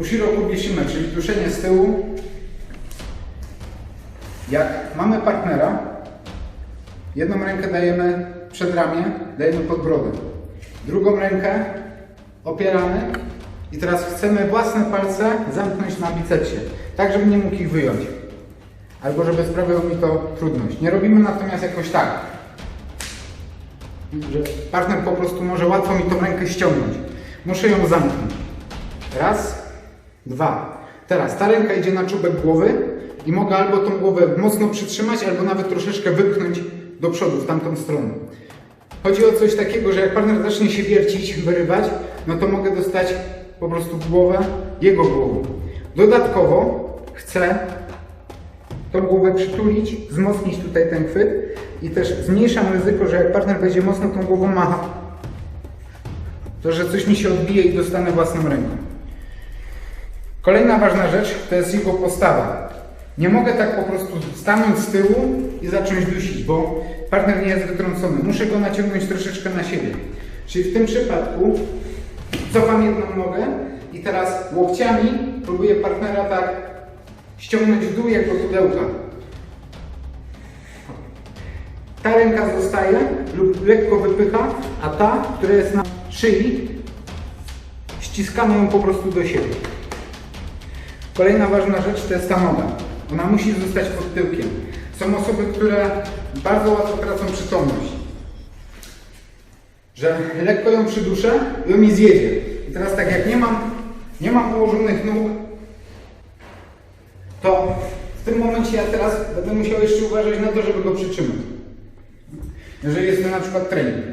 Ushiro Kubishima, czyli duszenie z tyłu. Jak mamy partnera, jedną rękę dajemy przed ramię, dajemy pod brodę. Drugą rękę opieramy i teraz chcemy własne palce zamknąć na bicepsie, tak żeby nie mógł ich wyjąć. Albo żeby sprawiało mi to trudność. Nie robimy natomiast jakoś tak, że partner po prostu może łatwo mi tą rękę ściągnąć. Muszę ją zamknąć. Raz, dwa. Teraz ta ręka idzie na czubek głowy i mogę albo tą głowę mocno przytrzymać, albo nawet troszeczkę wypchnąć do przodu, w tamtą stronę. Chodzi o coś takiego, że jak partner zacznie się wiercić, wyrywać, no to mogę dostać po prostu głowę jego głową. Dodatkowo chcę tą głowę przytulić, wzmocnić tutaj ten chwyt i też zmniejszam ryzyko, że jak partner będzie mocno tą głową machał, to że coś mi się odbije i dostanę własną ręką. Kolejna ważna rzecz to jest jego postawa. Nie mogę tak po prostu stanąć z tyłu i zacząć dusić, bo partner nie jest wytrącony. Muszę go naciągnąć troszeczkę na siebie. Czyli w tym przypadku cofam jedną nogę i teraz łokciami próbuję partnera tak ściągnąć w dół jak do pudełka. Ta ręka zostaje lub lekko wypycha, a ta, która jest na szyi, ściskamy ją po prostu do siebie. Kolejna ważna rzecz to jest ta noga. Ona musi zostać pod tyłkiem. Są osoby, które bardzo łatwo tracą przytomność. Że lekko ją przyduszę i ją mi zjedzie. I teraz tak jak nie mam, nie mam położonych nóg, to w tym momencie ja teraz będę musiał jeszcze uważać na to, żeby go przytrzymać. Jeżeli jest to na przykład trening.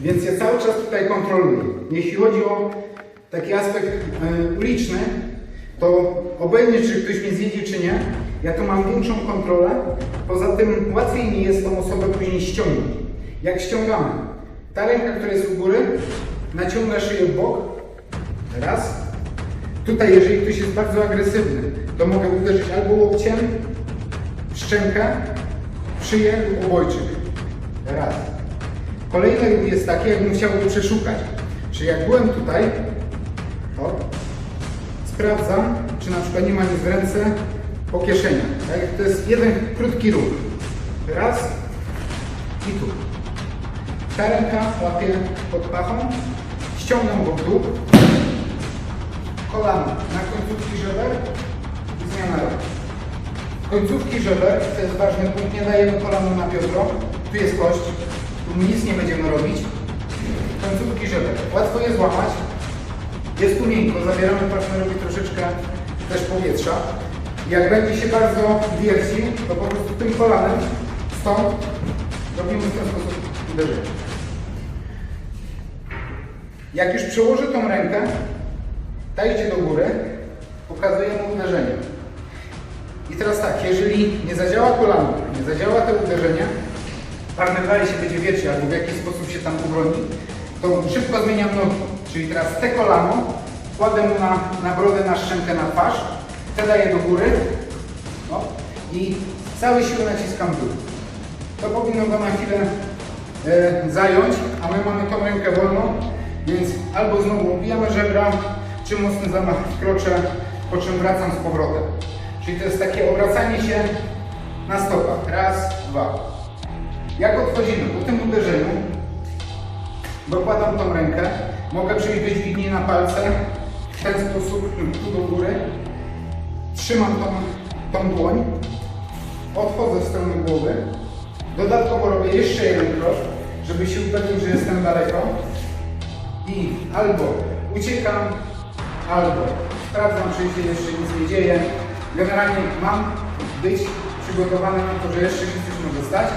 Więc ja cały czas tutaj kontroluję. Jeśli chodzi o taki aspekt e, uliczny, to obojętnie czy ktoś mnie zjedzie czy nie, ja tu mam większą kontrolę. Poza tym łatwiej mi jest tą osobę później ściągnąć. Jak ściągamy? Ta ręka, która jest u góry, naciąga szyję w bok. Raz. Tutaj, jeżeli ktoś jest bardzo agresywny, to mogę uderzyć albo łokciem w szczękę, szyję lub obojczyk. Raz. Kolejny ruch jest taki, jakbym chciał go przeszukać. Czyli jak byłem tutaj, sprawdzam, czy na przykład nie ma nic w ręce po kieszeniach. Tak? To jest jeden krótki ruch. Raz i tu. Ta ręka łapie pod pachą, ściągam go w dół, kolano na końcówki żeber i zmiana rąk. Końcówki żeber, to jest ważny punkt, nie dajemy kolano na biodro, tu jest kość, tu nic nie będziemy robić. Końcówki żeber, łatwo je złamać, jest tu miękko, zabieramy partnerowi troszeczkę też powietrza. Jak będzie się bardzo wiercił, to po prostu tym kolanem stąd robimy w ten sposób uderzenie. Jak już przełożę tą rękę, ta idzie do góry, pokazuję mu uderzenie. I teraz tak, jeżeli nie zadziała kolano, nie zadziała to uderzenie, partner dalej się będzie wiercił albo w jakiś sposób się tam obroni, to szybko zmieniam nogi. Czyli teraz te kolano kładę mu na, na brodę, na szczękę, na twarz, te daję do góry o, i z całej siły naciskam dół. To powinno go na chwilę e, zająć, a my mamy tą rękę wolną, więc albo znowu ubijamy żebra, czy mocny zamach w krocze, po czym wracam z powrotem. Czyli to jest takie obracanie się na stopach. Raz, dwa. Jak odchodzimy po tym uderzeniu, dokładam tą rękę, mogę przejść do dźwigni na palce, w ten sposób tu do góry, trzymam tą, tą dłoń, odchodzę w stronę głowy, dodatkowo robię jeszcze jeden krok, żeby się upewnić, że jestem daleko. I albo uciekam, albo sprawdzam, czy się jeszcze nic nie dzieje. Generalnie mam być przygotowany na to, że jeszcze się coś może stać,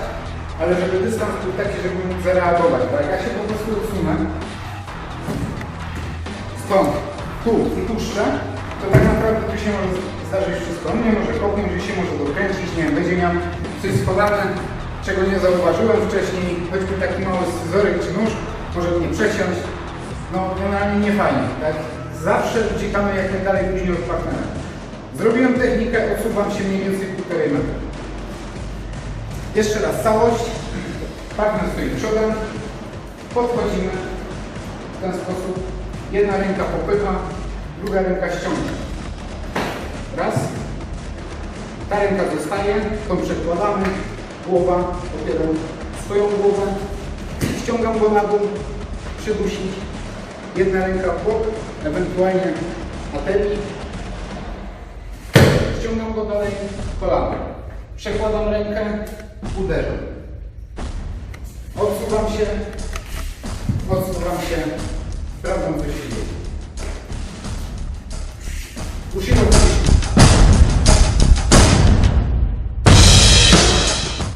ale żeby dystans był taki, żeby mógł zareagować. Jak ja się po prostu odsunę stąd, tu i puszczę, to tak naprawdę tu się może zdarzyć wszystko. On może kopnąć, że się może dokręcić, nie wiem, będzie miał coś schodane, czego nie zauważyłem wcześniej, choćby taki mały scyzoryk czy nóż, może mnie przeciąć. No generalnie nie fajnie, tak? Zawsze uciekamy jak najdalej później od partnera. Zrobiłem technikę, odsuwam się mniej więcej półtorej metra. Jeszcze raz całość. Partner stoi przodem. Podchodzimy w ten sposób Jedna ręka popycha, druga ręka ściąga. Raz. Ta ręka zostaje, tą przekładamy, głowa, opieram swoją głowę, ściągam go na dół, przydusić, jedna ręka w bok, ewentualnie ateli, ściągam go dalej kolanem, przekładam rękę, uderzam, odsuwam się, odsuwam się, sprawdzam co się dzieje.